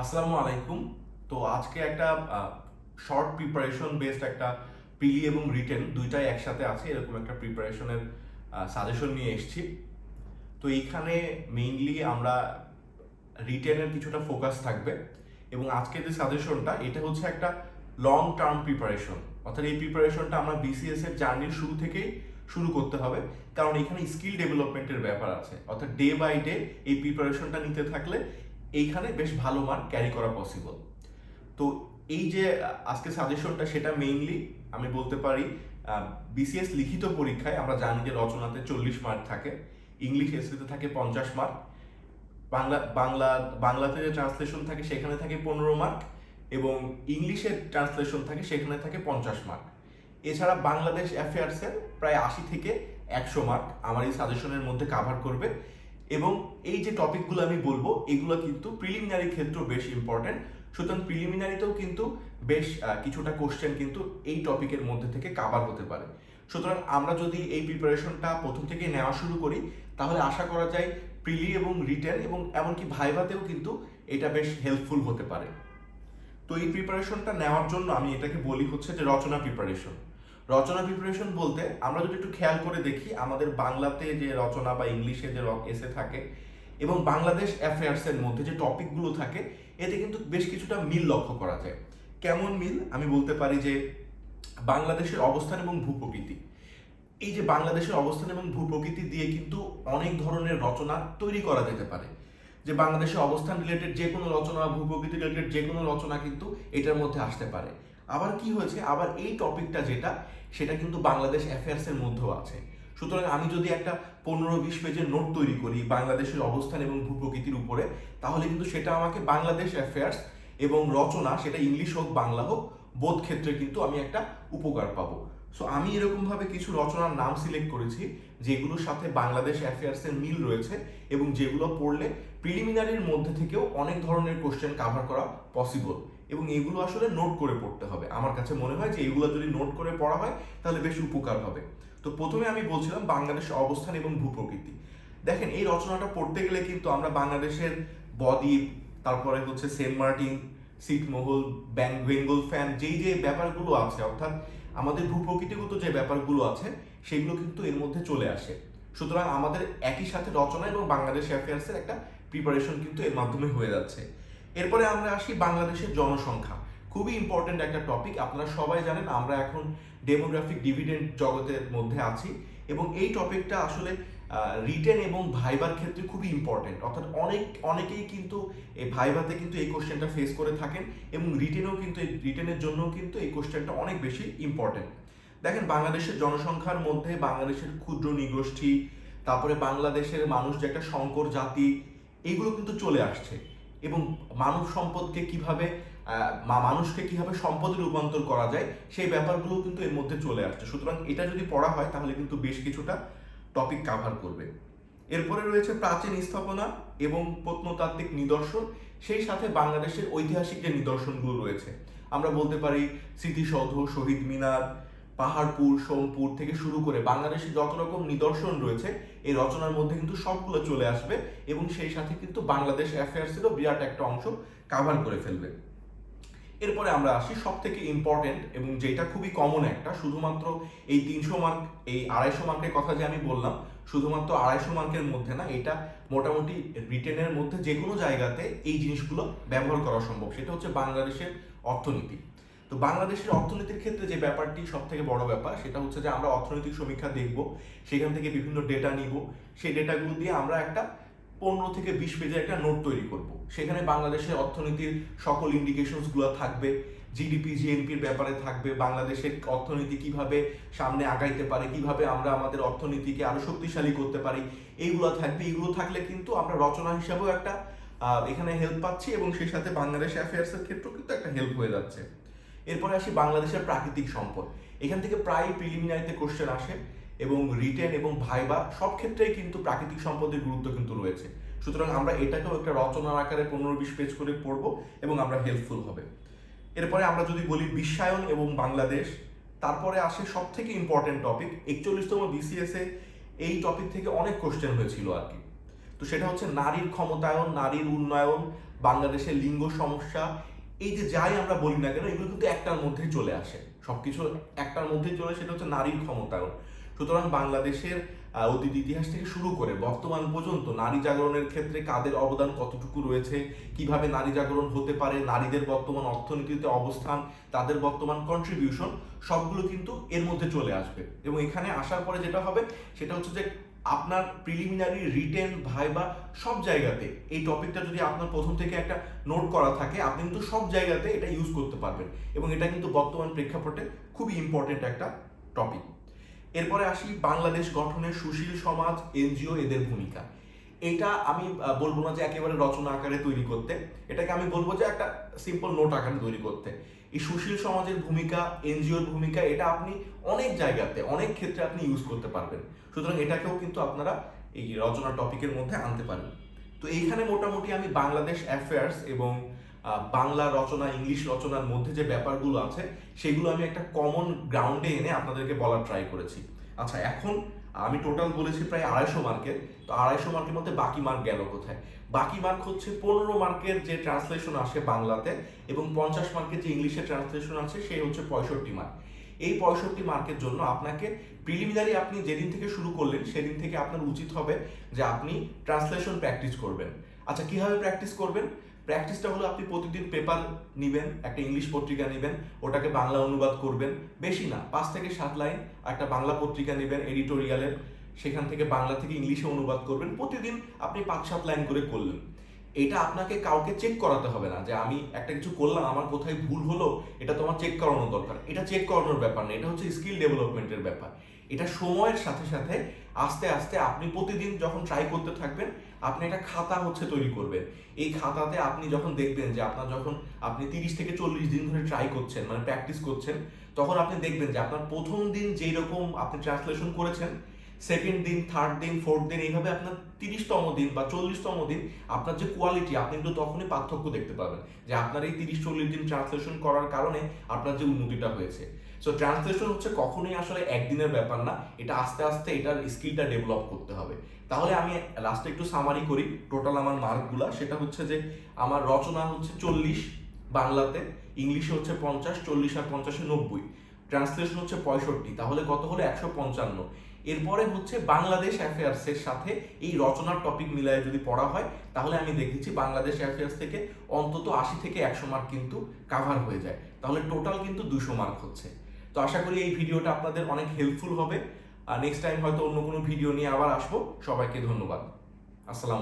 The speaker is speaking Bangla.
আসসালামু আলাইকুম। তো আজকে একটা শর্ট প্রিপারেশন বেসড একটা প্রিলি এবং রিটেন দুইটাই একসাথে আছে, এরকম একটা প্রিপারেশনের সাজেশন নিয়ে এসেছি। তো এইখানে মেইনলি আমরা রিটেনের কিছুটা ফোকাস থাকবে এবং আজকে যে সাজেশনটা এটা হচ্ছে একটা লং টার্ম প্রিপারেশন অর্থাৎ এই প্রিপারেশনটা আমরা বিসিএস এর জার্নির শুরু থেকেই শুরু করতে হবে, কারণ এখানে স্কিল ডেভেলপমেন্টের ব্যাপার আছে। অর্থাৎ ডে বাই ডে এই প্রিপারেশনটা নিতে থাকলে এইখানে বেশ ভালো মান ক্যারি করা পসিবল তো এই যে, আজকে সাজেশনটা সেটা মেইনলি আমি বলতে পারি বিসিএস লিখিত পরীক্ষায় আমরা জানি যে রচনাতে চল্লিশ মার্ক থাকে ইংলিশ এসেতে থাকে পঞ্চাশ মার্ক বাংলা বাংলা, বাংলাতে যে ট্রান্সলেশন থাকে সেখানে থাকে পনেরো মার্ক এবং ইংলিশের ট্রান্সলেশন থাকে সেখানে থাকে পঞ্চাশ মার্ক এছাড়া বাংলাদেশ অ্যাফেয়ার্সের প্রায় আশি থেকে একশো মার্ক আমার এই সাজেশনের মধ্যে কাভার করবে। এবং এই যে টপিকগুলো আমি বলব, এগুলো কিন্তু প্রিলিমিনারি ক্ষেত্রেও বেশ ইম্পর্টেন্ট সুতরাং প্রিলিমিনারিতেও কিন্তু বেশ কিছুটা কোশ্চেন কিন্তু এই টপিকের মধ্যে থেকে কাভার হতে পারে। সুতরাং আমরা যদি এই প্রিপারেশনটা প্রথম থেকে নেওয়া শুরু করি, তাহলে আশা করা যায় প্রিলি এবং রিটেন এবং এমনকি ভাইভাতেও কিন্তু এটা বেশ হেল্পফুল হতে পারে। তো এই প্রিপারেশনটা নেওয়ার জন্য আমি এটাকে বলি হচ্ছে যে রচনা প্রিপারেশন রচনা প্রিপারেশন বলতে আমরা যদি একটু খেয়াল করে দেখি, আমাদের বাংলাতে যে রচনা বা ইংলিশে যে এসে থাকে এবং বাংলাদেশ অ্যাফেয়ার্সের মধ্যে যে টপিকগুলো থাকে, এতে কিন্তু বেশ কিছুটা মিল লক্ষ্য করা যায়। কেমন মিল? আমি বলতে পারি যে বাংলাদেশের অবস্থান এবং ভূপ্রকৃতি। এই যে বাংলাদেশের অবস্থান এবং ভূপ্রকৃতি দিয়ে কিন্তু অনেক ধরনের রচনা তৈরি করা যেতে পারে। যে বাংলাদেশের অবস্থান রিলেটেড যে কোনো রচনা ভূপ্রকৃতি রিলেটেড যে কোনো রচনা কিন্তু এটার মধ্যে আসতে পারে। আবার কি হয়েছে? আবার এই টপিকটা যেটা, সেটা কিন্তু বাংলাদেশ অ্যাফেয়ার্সের মধ্যেও আছে। সুতরাং আমি যদি একটা পনেরো বিশ পেজের নোট তৈরি করি বাংলাদেশের অবস্থান এবং ভূপ্রকৃতির উপরে, তাহলে কিন্তু সেটা আমাকে বাংলাদেশ অ্যাফেয়ার্স এবং রচনা, সেটা ইংলিশ হোক, বাংলা হোক, বোধ ক্ষেত্রে কিন্তু আমি একটা উপকার পাবো। সো আমি এরকমভাবে কিছু রচনার নাম সিলেক্ট করেছি, যেগুলোর সাথে বাংলাদেশ অ্যাফেয়ার্সের মিল রয়েছে এবং যেগুলো পড়লে প্রিলিমিনারির মধ্যে থেকেও অনেক ধরনের কোশ্চেন কাভার করা পসিবল এবং এগুলো আসলে নোট করে পড়তে হবে। আমার কাছে মনে হয় যে এগুলো যদি নোট করে পড়া হয়, তাহলে বেশ উপকার হবে। তো প্রথমে আমি বলছিলাম বাংলাদেশের অবস্থান এবং ভূপ্রকৃতি। দেখেন, এই রচনাটা পড়তে গেলে কিন্তু আমরা বাংলাদেশের বদ্বীপ, তারপরে হচ্ছে সেন্ট মার্টিন সিটমহল বেঙ্গল ফ্যান, যেই যে ব্যাপারগুলো আছে, অর্থাৎ আমাদের ভূপ্রকৃতিগত যে ব্যাপারগুলো আছে, সেগুলো কিন্তু এর মধ্যে চলে আসে। সুতরাং আমাদের একই সাথে রচনা এবং বাংলাদেশ অ্যাফেয়ার্সের একটা প্রিপারেশন কিন্তু এর মাধ্যমে হয়ে যাচ্ছে। এরপরে আমরা আসি বাংলাদেশের জনসংখ্যা। খুবই ইম্পর্টেন্ট একটা টপিক আপনারা সবাই জানেন আমরা এখন ডেমোগ্রাফিক ডিভিডেন্ট জগতের মধ্যে আছি। এবং এই টপিকটা আসলে রিটেন এবং ভাইবার ক্ষেত্রে খুবই ইম্পর্টেন্ট অর্থাৎ অনেক, অনেকেই কিন্তু এই ভাইভাতে কিন্তু এই কোশ্চেনটা ফেস করে থাকেন এবং রিটেনেও কিন্তু রিটেনের জন্যও কিন্তু এই কোশ্চেনটা অনেক বেশি ইম্পর্টেন্ট দেখেন, বাংলাদেশের জনসংখ্যার মধ্যে বাংলাদেশের ক্ষুদ্র নিগোষ্ঠী, তারপরে বাংলাদেশের মানুষ যে একটা সংকর জাতি এইগুলো কিন্তু চলে আসছে। এবং মানব সম্পদকে কীভাবে মানুষকে কীভাবে সম্পদে রূপান্তর করা যায়, সেই ব্যাপারগুলো কিন্তু এর মধ্যে চলে আসছে। সুতরাং এটা যদি পড়া হয়, তাহলে কিন্তু বেশ কিছুটা টপিক কাভার করবে। এরপরে রয়েছে প্রাচীন স্থাপনা এবং প্রত্নতাত্ত্বিক নিদর্শন, সেই সাথে বাংলাদেশের ঐতিহাসিক যে নিদর্শনগুলো রয়েছে, আমরা বলতে পারি স্মৃতিসৌধ, শহীদ মিনার, পাহাড়পুর, সোমপুর থেকে শুরু করে বাংলাদেশে যত রকম নিদর্শন রয়েছে, এই রচনার মধ্যে কিন্তু সবগুলো চলে আসবে এবং সেই সাথে কিন্তু বাংলাদেশ অ্যাফেয়ার্সেরও বিরাট একটা অংশ কাভার করে ফেলবে। এরপরে আমরা আসি সব থেকে ইম্পর্টেন্ট এবং যেটা খুবই কমন একটা, শুধুমাত্র এই তিনশো মার্ক এই আড়াইশো মার্কের কথা যে আমি বললাম, শুধুমাত্র আড়াইশো মার্কের মধ্যে না, এটা মোটামুটি রিটেনের মধ্যে যে কোনো জায়গাতে এই জিনিসগুলো ব্যবহার করা সম্ভব। সেটা হচ্ছে বাংলাদেশের অর্থনীতি। তো বাংলাদেশের অর্থনীতির ক্ষেত্রে যে ব্যাপারটি সব থেকে বড় ব্যাপার, সেটা হচ্ছে যে আমরা অর্থনৈতিক সমীক্ষা দেখব, সেখান থেকে বিভিন্ন ডেটা নিব। সেই ডেটাগুলো দিয়ে আমরা একটা পনেরো থেকে বিশ পেজের একটা নোট তৈরি করব। সেখানে বাংলাদেশের অর্থনীতির সকল ইন্ডিকেশনসগুলো থাকবে জিডিপি জিএনপির ব্যাপারে থাকবে, বাংলাদেশের অর্থনীতি কীভাবে সামনে আগাইতে পারে, কীভাবে আমরা আমাদের অর্থনীতিকে আরও শক্তিশালী করতে পারি, এইগুলো থাকবে। এইগুলো থাকলে কিন্তু আমরা রচনা হিসাবেও একটা এখানে হেল্প পাচ্ছি এবং সেই সাথে বাংলাদেশ অ্যাফেয়ার্সের ক্ষেত্রেও কিন্তু একটা হেল্প হয়ে যাচ্ছে। এরপরে আসি বাংলাদেশের প্রাকৃতিক সম্পদ। এখান থেকে প্রায় প্রিলিমিনারিতে কোশ্চেন আসে। এবং রিটেন এবং ভাইবা সব ক্ষেত্রেই কিন্তু প্রাকৃতিক সম্পদের গুরুত্ব কিন্তু রয়েছে। সুতরাং আমরা এটাকেও একটা রচনার আকারে পনেরো বিশ পেজ করে পড়ব এবং আমরা হেল্পফুল হবে। এরপরে আমরা যদি বলি বিশ্বায়ন এবং বাংলাদেশ, তারপরে আসে সব থেকে ইম্পর্টেন্ট টপিক একচল্লিশতম বিসিএস এই টপিক থেকে অনেক কোশ্চেন হয়েছিল আর কি। তো সেটা হচ্ছে নারীর ক্ষমতায়ন, নারীর উন্নয়ন, বাংলাদেশের লিঙ্গ সমস্যা, এই যে যাই আমরা বলি না কেন, এগুলো কিন্তু একটার মধ্যেই চলে আসে। সবকিছু একটার মধ্যেই চলে, সেটা হচ্ছে নারীর ক্ষমতায়ন। সুতরাং বাংলাদেশের অতীত ইতিহাস থেকে শুরু করে বর্তমান পর্যন্ত নারী জাগরণের ক্ষেত্রে কাদের অবদান কতটুকু রয়েছে, কীভাবে নারী জাগরণ হতে পারে, নারীদের বর্তমান অর্থনীতিতে অবস্থান, তাদের বর্তমান কন্ট্রিবিউশন সবগুলো কিন্তু এর মধ্যে চলে আসবে। এবং এখানে আসার পরে যেটা হবে, সেটা হচ্ছে যে আপনার প্রিলিমিনারি রিটেন ভাইবা সব জায়গাতে এই টপিকটা যদি আপনার প্রথম থেকে একটা নোট করা থাকে, আপনি কিন্তু সব জায়গাতে এটা ইউজ করতে পারবেন। এবং এটা কিন্তু বর্তমান প্রেক্ষাপটে খুবই ইম্পর্টেন্ট একটা টপিক এরপরে আসি বাংলাদেশ গঠনের সুশীল সমাজ, এনজিও এদের ভূমিকা। এটা আমি বলব না যে একেবারে রচনা আকারে তৈরি করতে। এটাকে আমি বলব যে একটা সিম্পল নোট আকারে তৈরি করতে। এই সুশীল সমাজের ভূমিকা, এনজিওর ভূমিকা, এটা আপনি অনেক জায়গাতে, অনেক ক্ষেত্রে আপনি ইউজ করতে পারবেন। সুতরাং এটাকেও কিন্তু আপনারা এই রচনা টপিকের মধ্যে আনতে পারেন। তো এইখানে মোটামুটি আমি বাংলাদেশ অ্যাফেয়ার্স এবং বাংলা রচনা, ইংলিশ রচনার মধ্যে যে ব্যাপারগুলো আছে, সেগুলো আমি একটা কমন গ্রাউন্ডে এনে আপনাদেরকে বলার ট্রাই করেছি। আচ্ছা এখন আমি টোটাল বলেছি প্রায় আড়াইশো মার্কের, তো আড়াইশো মার্কের মধ্যে বাকি মার্ক গেল কোথায়? বাকি মার্ক হচ্ছে পনেরো মার্কের যে ট্রান্সলেশন আসে বাংলাতে এবং পঞ্চাশ মার্কের যে ইংলিশে ট্রান্সলেশন আছে সেই হচ্ছে পঁয়ষট্টি মার্ক। এই পঁয়ষট্টি মার্কের জন্য আপনাকে প্রিলিমিনারি আপনি যেদিন থেকে শুরু করলেন, সেদিন থেকে আপনার উচিত হবে যে আপনি ট্রান্সলেশন প্র্যাকটিস করবেন। আচ্ছা কীভাবে প্র্যাকটিস করবেন? প্র্যাকটিসটা হলো আপনি প্রতিদিন পেপার নেবেন, একটা ইংলিশ পত্রিকা নেবেন, ওটাকে বাংলা অনুবাদ করবেন। বেশি না, পাঁচ থেকে সাত লাইন একটা বাংলা পত্রিকা নেবেন এডিটোরিয়ালের সেখান থেকে বাংলা থেকে ইংলিশে অনুবাদ করবেন। প্রতিদিন আপনি পাঁচ সাত লাইন করে করলেন। এটা আপনাকে কাউকে চেক করাতে হবে না যে আমি একটা কিছু করলাম, আমার কোথায় ভুল হলো, এটা তোমার চেক করানোর দরকার। এটা চেক করানোর ব্যাপার না, এটা হচ্ছে স্কিল ডেভেলপমেন্টের ব্যাপার। এটা সময়ের সাথে সাথে আস্তে আস্তে আপনি প্রতিদিন যখন ট্রাই করতে থাকবেন, আপনি একটা খাতা হচ্ছে তৈরি করবেন। এই খাতাতে আপনি যখন দেখবেন যে আপনার যখন আপনি তিরিশ থেকে চল্লিশ দিন ধরে ট্রাই করছেন মানে প্র্যাকটিস করছেন, তখন আপনি দেখবেন যে আপনার প্রথম দিন যেই রকম আপনি ট্রান্সলেশন করেছেন সেকেন্ড দিন থার্ড দিন ফোর্থ দিন, এইভাবে আপনার তিরিশতম দিন বা চল্লিশতম দিন আপনার যে কোয়ালিটি আপনি কিন্তু তখনই পার্থক্য দেখতে পাবেন। যে আপনার এই তিরিশ চল্লিশ দিন ট্রান্সলেশন করার কারণে আপনার যে উন্নতিটা হয়েছে। সো ট্রান্সলেশন হচ্ছে কখনোই আসলে একদিনের ব্যাপার না। এটা আস্তে আস্তে এটার স্কিলটা ডেভেলপ করতে হবে। তাহলে আমি লাস্টে একটু সামারি করি টোটাল আমার মার্কগুলা সেটা হচ্ছে যে, আমার রচনা হচ্ছে চল্লিশ বাংলাতে, ইংলিশে হচ্ছে পঞ্চাশ, চল্লিশ আর পঞ্চাশে নব্বই। ট্রান্সলেশন হচ্ছে পঁয়ষট্টি, তাহলে কত হলো? একশো পঞ্চান্ন। এরপরে হচ্ছে বাংলাদেশ অ্যাফেয়ার্সের সাথে এই রচনার টপিক মিলায় যদি পড়া হয়, তাহলে আমি দেখেছি বাংলাদেশ অ্যাফেয়ার্স থেকে অন্তত আশি থেকে একশো মার্ক কিন্তু কাভার হয়ে যায়। তাহলে টোটাল কিন্তু দুশো মার্ক হচ্ছে। তো আশা করি এই ভিডিওটা আপনাদের অনেক হেল্পফুল হবে। আর নেক্সট টাইম হয়তো অন্য কোনো ভিডিও নিয়ে আবার আসব। সবাইকে ধন্যবাদ। আসসালাম